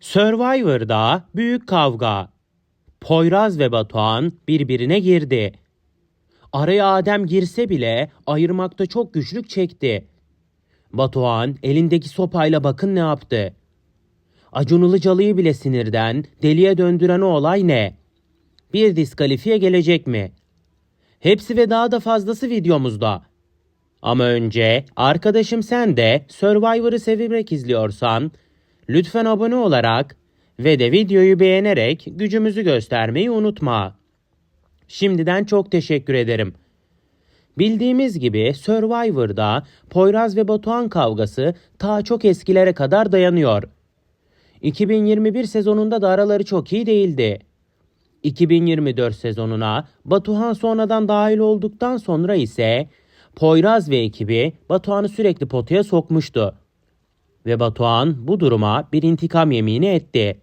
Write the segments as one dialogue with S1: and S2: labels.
S1: Survivor'da büyük kavga. Poyraz ve Batuhan birbirine girdi. Araya Adem girse bile ayırmakta çok güçlük çekti. Batuhan elindeki sopayla bakın ne yaptı. Acun Ilıcalı'yı bile sinirden deliye döndüren o olay ne? Bir diskalifiye gelecek mi? Hepsi ve daha da fazlası videomuzda. Ama önce arkadaşım sen de Survivor'ı severek izliyorsan lütfen abone olarak ve de videoyu beğenerek gücümüzü göstermeyi unutma. Şimdiden çok teşekkür ederim. Bildiğimiz gibi Survivor'da Poyraz ve Batuhan kavgası ta çok eskilere kadar dayanıyor. 2021 sezonunda da araları çok iyi değildi. 2024 sezonuna Batuhan sonradan dahil olduktan sonra ise Poyraz ve ekibi Batuhan'ı sürekli potaya sokmuştu. Ve Batuhan bu duruma bir intikam yemini etti.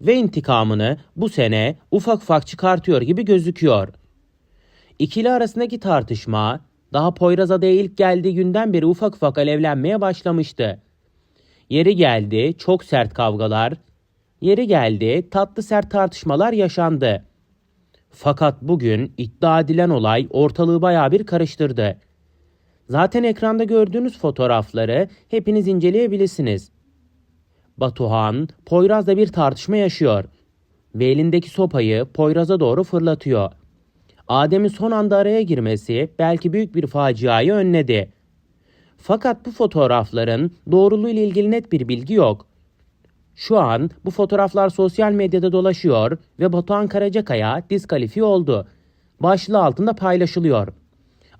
S1: Ve intikamını bu sene ufak ufak çıkartıyor gibi gözüküyor. İkili arasındaki tartışma daha Poyraz adaya ilk geldiği günden beri ufak ufak alevlenmeye başlamıştı. Yeri geldi çok sert kavgalar, yeri geldi tatlı sert tartışmalar yaşandı. Fakat bugün iddia edilen olay ortalığı bayağı bir karıştırdı. Zaten ekranda gördüğünüz fotoğrafları hepiniz inceleyebilirsiniz. Batuhan, Poyraz'la bir tartışma yaşıyor ve elindeki sopayı Poyraz'a doğru fırlatıyor. Adem'in son anda araya girmesi belki büyük bir faciayı önledi. Fakat bu fotoğrafların doğruluğu ile ilgili net bir bilgi yok. Şu an bu fotoğraflar sosyal medyada dolaşıyor ve Batuhan Karacakaya diskalifiye oldu. Başlığı altında paylaşılıyor.